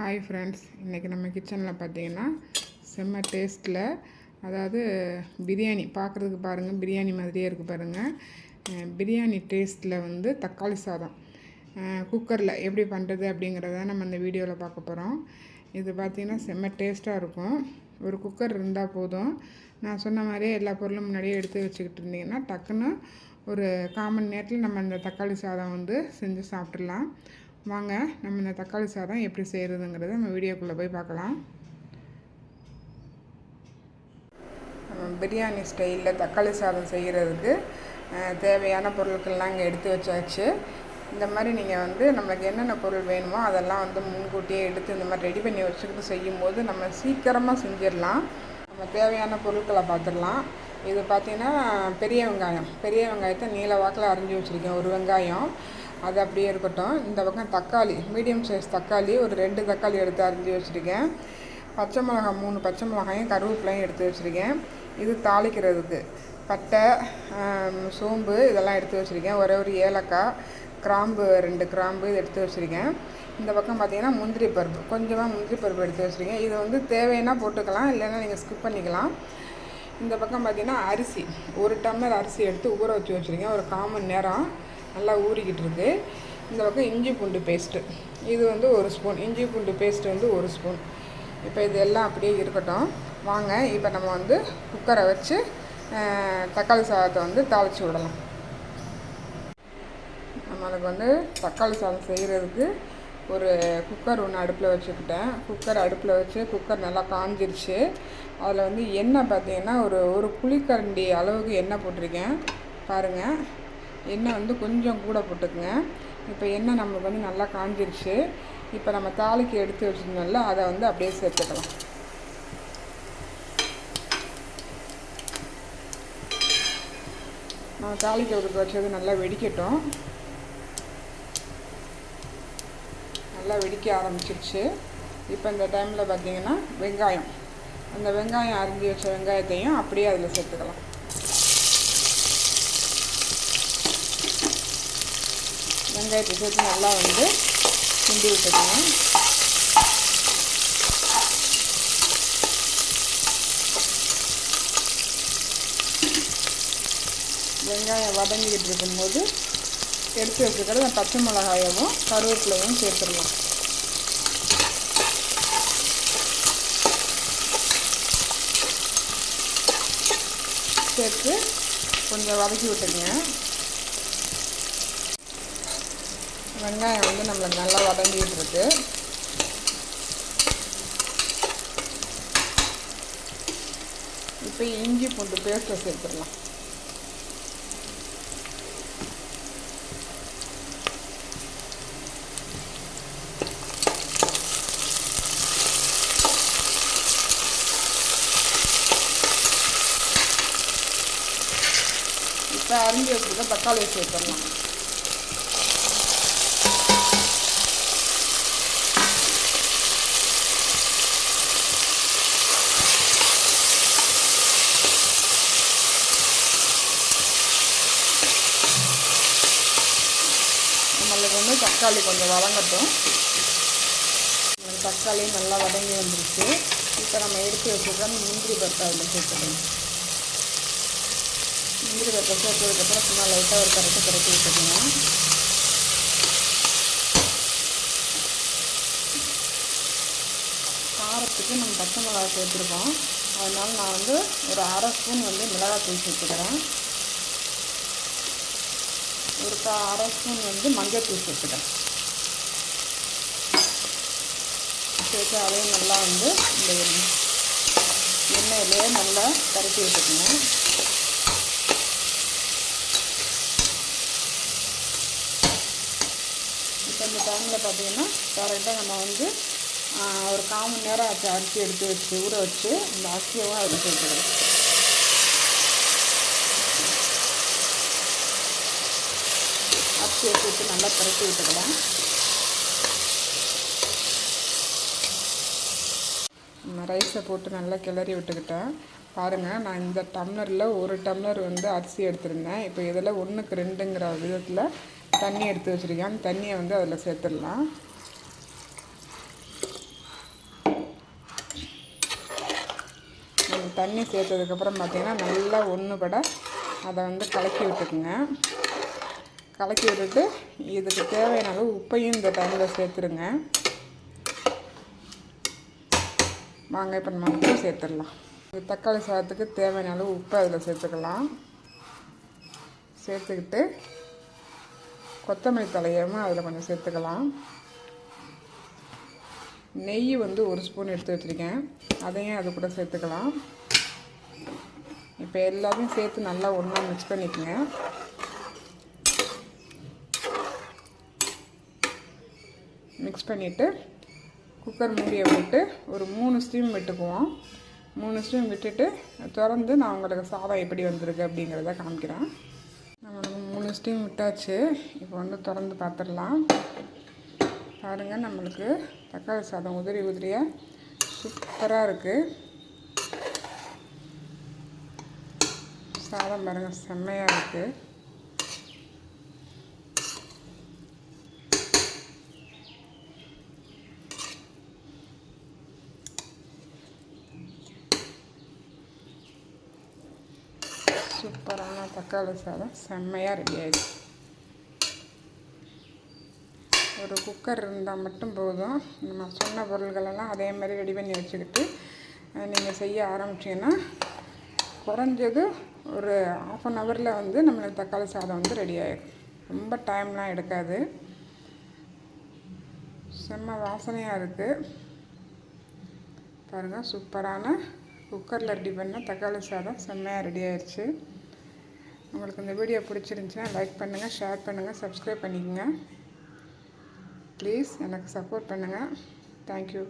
Hi friends இன்றைக்கி நம்ம கிச்சனில் பார்த்தீங்கன்னா செம்ம டேஸ்ட்டில் அதாவது பிரியாணி பார்க்குறதுக்கு பாருங்கள் பிரியாணி மாதிரியே இருக்குது பாருங்கள் பிரியாணி டேஸ்ட்டில் வந்து தக்காளி சாதம். குக்கரில் எப்படி பண்ணுறது அப்படிங்கிறத நம்ம இந்த வீடியோவில் பார்க்க போகிறோம் இது பார்த்திங்கன்னா செம்ம டேஸ்ட்டாக இருக்கும். ஒரு குக்கர் இருந்தால் போதும். நான் சொன்ன மாதிரியே எல்லா பொருளும் முன்னாடியே எடுத்து வச்சுக்கிட்டு இருந்தீங்கன்னா டக்குன்னு ஒரு காமன் நேரத்தில் நம்ம இந்த தக்காளி சாதம் வந்து செஞ்சு சாப்பிட்றலாம் வாங்க நம்ம இந்த தக்காளி சாதம் எப்படி செய்கிறதுங்கிறத நம்ம வீடியோக்குள்ளே போய் பார்க்கலாம். நம்ம பிரியாணி ஸ்டைலில் தக்காளி சாதம் செய்கிறதுக்கு தேவையான பொருட்கள்லாம் இங்கே எடுத்து வச்சாச்சு. இந்த மாதிரி நீங்கள் வந்து நம்மளுக்கு என்னென்ன பொருள் வேணுமோ அதெல்லாம் வந்து முன்கூட்டியே எடுத்து இந்த மாதிரி ரெடி பண்ணி வச்சுக்கிட்டு செய்யும்போது நம்ம சீக்கிரமாக செஞ்சிடலாம். நம்ம தேவையான பொருட்களை பார்த்துடலாம். இது பார்த்திங்கன்னா பெரிய வெங்காயம். பெரிய வெங்காயத்தை நீல வாக்கில் அரிஞ்சு வச்சுருக்கேன். ஒரு வெங்காயம். அது அப்படியே இருக்கட்டும். இந்த பக்கம் தக்காளி மீடியம் சைஸ் தக்காளி ஒரு ரெண்டு தக்காளி எடுத்து அரிஞ்சு வச்சுருக்கேன். பச்சை மிளகாய் மூணு பச்சை மிளகாயும் கருவேப்பிலையும் எடுத்து வச்சுருக்கேன். இது தாளிக்கிறதுக்கு. பட்டை சோம்பு இதெல்லாம் எடுத்து வச்சுருக்கேன். ஒரே ஒரு ஏலக்காய் கிராம்பு ரெண்டு கிராம்பு இது எடுத்து வச்சுருக்கேன். இந்த பக்கம் பார்த்தீங்கன்னா முந்திரி பருப்பு. கொஞ்சமாக முந்திரி பருப்பு எடுத்து வச்சுருக்கேன். இது வந்து தேவைன்னா போட்டுக்கலாம் இல்லைன்னா நீங்கள் ஸ்கிப் பண்ணிக்கலாம். இந்த பக்கம் பார்த்தீங்கன்னா அரிசி. ஒரு டம்ளர் அரிசி எடுத்து ஊற வச்சு வச்சுருக்கேன். ஒரு கால் மணி நேரம். நல்லா ஊறிக்கிட்டு இருக்கு. இந்த பக்கம் இஞ்சி பூண்டு பேஸ்ட்டு இது வந்து ஒரு ஸ்பூன் இஞ்சி பூண்டு பேஸ்ட்டு வந்து ஒரு ஸ்பூன் இப்போ இது எல்லாம் அப்படியே இருக்கட்டும். வாங்க இப்போ நம்ம வந்து குக்கரை வச்சு தக்காளி சாதத்தை வந்து தாளித்து விடலாம். நம்மளுக்கு வந்து தக்காளி சாதம் செய்கிறதுக்கு ஒரு குக்கர் ஒன்று அடுப்பில் வச்சுக்கிட்டேன். குக்கர் அடுப்பில் வச்சு குக்கர் நல்லா காஞ்சிருச்சு. அதில் வந்து எண்ணெய் பார்த்தீங்கன்னா ஒரு ஒரு குழிக்கரண்டி அளவுக்கு எண்ணெய் போட்டிருக்கேன். பாருங்கள் எண்ணெய் வந்து கொஞ்சம் கூட போட்டுக்குங்க. இப்போ எண்ணெய் நம்மளுக்கு வந்து நல்லா காஞ்சிருச்சு. இப்போ நம்ம தாளிக்கு எடுத்து வச்சுருந்தோம்ல அதை வந்து அப்படியே சேர்த்துக்கலாம். நம்ம தாளிக்கு விட்டு வச்சது நல்லா வெடிக்கட்டும். நல்லா வெடிக்க ஆரம்பிச்சிருச்சு. இப்போ இந்த டைமில் பார்த்தீங்கன்னா வெங்காயம். அந்த வெங்காயம் அரிஞ்சு வச்ச வெங்காயத்தையும் அப்படியே அதில் சேர்த்துக்கலாம். வெங்காயத்தை சேர்த்து நல்லா வந்து கிண்டி விட்டுக்கணும். வெங்காயம் வதங்கிக்கிட்டு இருக்கும்போது எடுத்து வச்சுக்கிறது பச்சை மிளகாயவும் கருவேப்பிலையும் சேர்த்துடலாம். சேர்த்து கொஞ்சம் வதக்கி விட்டுருங்க வெங்காயம் வந்து நம்மளுக்கு நல்லா வதங்கிட்டு இருக்கு. இப்போ இஞ்சி பூண்டு பேஸ்ட்டை சேர்த்துடலாம். இப்போ அரிஞ்சு வச்சுருக்க தக்காளியை சேர்த்துடலாம் நம்மளுக்கு வந்து தக்காளி கொஞ்சம் வதங்கட்டும். தக்காளி நல்லா வதங்கி வந்துருச்சு. இப்போ நம்ம எடுத்து வச்சுருக்க முந்திரி பருப்பு அதில் சேர்த்துக்கணும். முந்திரி பருப்பை சேர்த்ததுக்கப்புறம் சும்மா லைட்டாக ஒரு கரெக்டாக கரைச்சி விட்டுக்கணும் காரத்துக்கு நம்ம பச்சை மிளகாய் சேர்த்துருக்கோம். அதனால நான் வந்து ஒரு அரை ஸ்பூன் வந்து மிளகாத்தூள் சேர்த்துக்கிறேன். ஒரு கா அரை ஸ்பூன் வந்து மஞ்சள்தூள் சேர்த்துக்கிறேன் சேர்த்து அதையும் நல்லா வந்து இந்த எண்ணெயிலே நல்லா கரைச்சி விட்டுக்கணும். இப்போ இந்த டைமில் பார்த்தீங்கன்னா கரெக்டாக நம்ம வந்து ஒரு கால் மணி நேரம் ஆச்சு அரிசி எடுத்து வச்சு ஊற வச்சு இந்த அரிசியவும் அதில் சேர்த்துக்கிறோம் சேர்த்து விட்டு நல்லா பரட்டி விட்டுக்கலாம். ரைஸை போட்டு நல்லா கிளறி விட்டுக்கிட்டேன் பாருங்கள் நான் இந்த டம்ளரில் ஒரு டம்ளர் வந்து அரிசி எடுத்திருந்தேன். இப்போ இதில் ஒன்றுக்கு ரெண்டுங்கிற விதத்தில் தண்ணி எடுத்து வச்சுருக்கேன். தண்ணியை வந்து அதில் சேர்த்துடலாம். தண்ணி சேர்த்ததுக்கப்புறம் பார்த்திங்கன்னா நல்லா ஒன்று பட அதை வந்து கலக்கி விட்டுக்குங்க. கலக்கி விட்டுட்டு இதுக்கு தேவையான அளவு உப்பையும் இந்த டைமில் சேர்த்துருங்க. வாங்க இப்போ நம்ம உப்பு சேர்த்துடலாம். இந்த தக்காளி சாதத்துக்கு தேவையான அளவு உப்பு அதில் சேர்த்துக்கலாம். சேர்த்துக்கிட்டு கொத்தமல்லி தலையமும் அதில் கொஞ்சம் சேர்த்துக்கலாம். நெய் வந்து ஒரு ஸ்பூன் எடுத்து வச்சுருக்கேன். அதையும் அது கூட சேர்த்துக்கலாம். இப்போ எல்லாத்தையும் சேர்த்து நல்லா ஒன்றா மிக்ஸ் பண்ணிக்கோங்க. மிக்ஸ் பண்ணிவிட்டு குக்கர் மூடியை விட்டு ஒரு மூணு ஸ்டீம் விட்டுக்குவோம். மூணு ஸ்டீம் விட்டுட்டு திறந்து நான் உங்களுக்கு சாதம் எப்படி வந்திருக்கு அப்படிங்கிறத காமிக்கிறேன். நம்மளுக்கு மூணு ஸ்டீம் விட்டாச்சு. இப்போ வந்து திறந்து பார்த்துடலாம். பாருங்கள் நம்மளுக்கு தக்காளி சாதம் உதிரி உதிரியாக சூப்பராக இருக்குது சாதம் பாருங்கள் செம்மையாக இருக்குது சூப்பரான தக்காளி சாதம் செம்மையாக ரெடி ஆகிடும் ஒரு குக்கர் இருந்தால் மட்டும் போதும். நம்ம சொன்ன பொருள்களெல்லாம் அதே மாதிரி ரெடி பண்ணி வச்சுக்கிட்டு நீங்கள் செய்ய ஆரம்பிச்சிங்கன்னா குறைஞ்சது ஒரு ஆஃப் அன் ஹவரில் வந்து நம்மளுக்கு தக்காளி சாதம் வந்து ரெடி ஆகிடும் ரொம்ப டைம்லாம் எடுக்காது. செம்ம வாசனையாக இருக்குது பாருங்கள் சூப்பரான குக்கரில் ரெடி பண்ண தக்காளி சாதம் செம்மையாக ரெடி ஆயிடுச்சு. உங்களுக்கு இந்த வீடியோ பிடிச்சிருந்துச்சுன்னா லைக் பண்ணுங்கள் ஷேர் பண்ணுங்கள் சப்ஸ்கிரைப் பண்ணிக்கோங்க. ப்ளீஸ் எனக்கு சப்போர்ட் பண்ணுங்கள் தேங்க்யூ